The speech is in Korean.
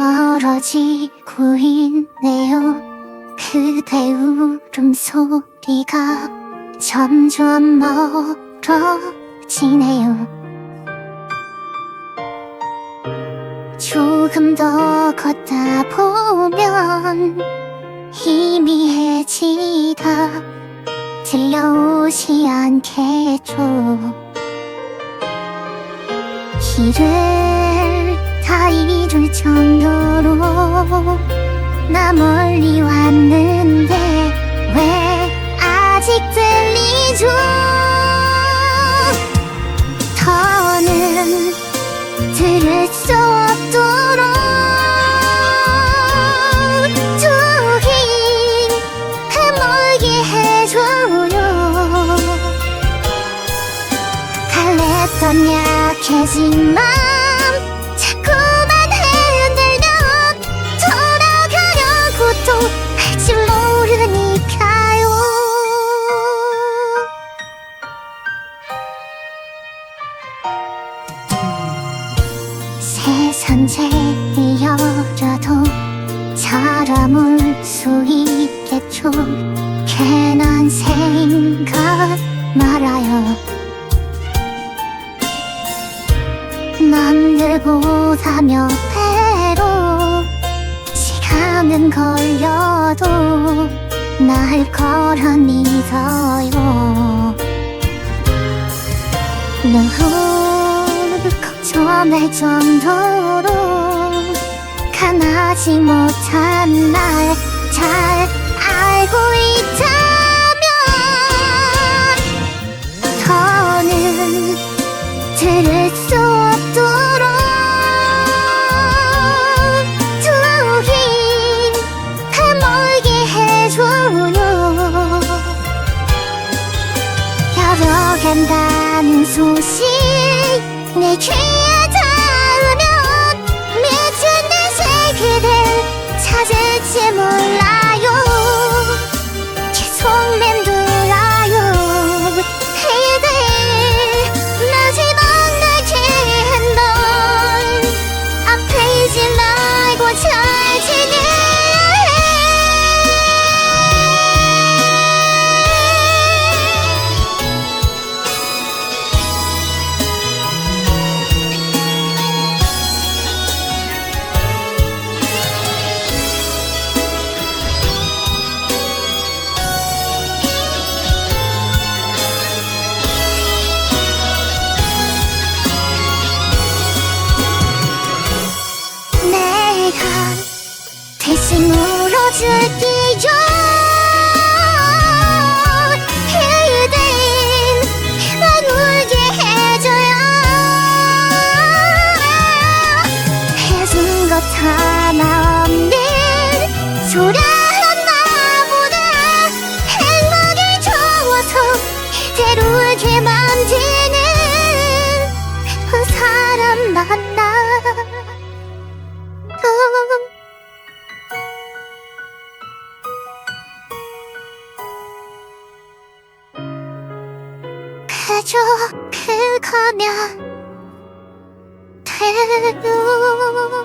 멀어지고 있네요. 그대 울음소리가 점점 멀어지네요. 조금 더 걷다 보면 희미해지다. 들려오지 않겠죠. 길을 다 잃을 정도로 나 멀리 왔는데 왜 아직 들리죠? 더는 들을 수 없도록 저기 멀게 해줘요. 갈랬던 약해진 맘 세상 제이어라도 살아올 수 있겠죠? 괜한 생각 말아요. 남들보다 몇 배로 시간은 걸려도 날 거라 믿어요 눈 걱정할 정도로 가나지 못한 날 잘 알고 있다면 더는 들을 수 없도록 두긴 해멀게 해줘요 열어간다 는 소식 내 울 그저 그거면 돼요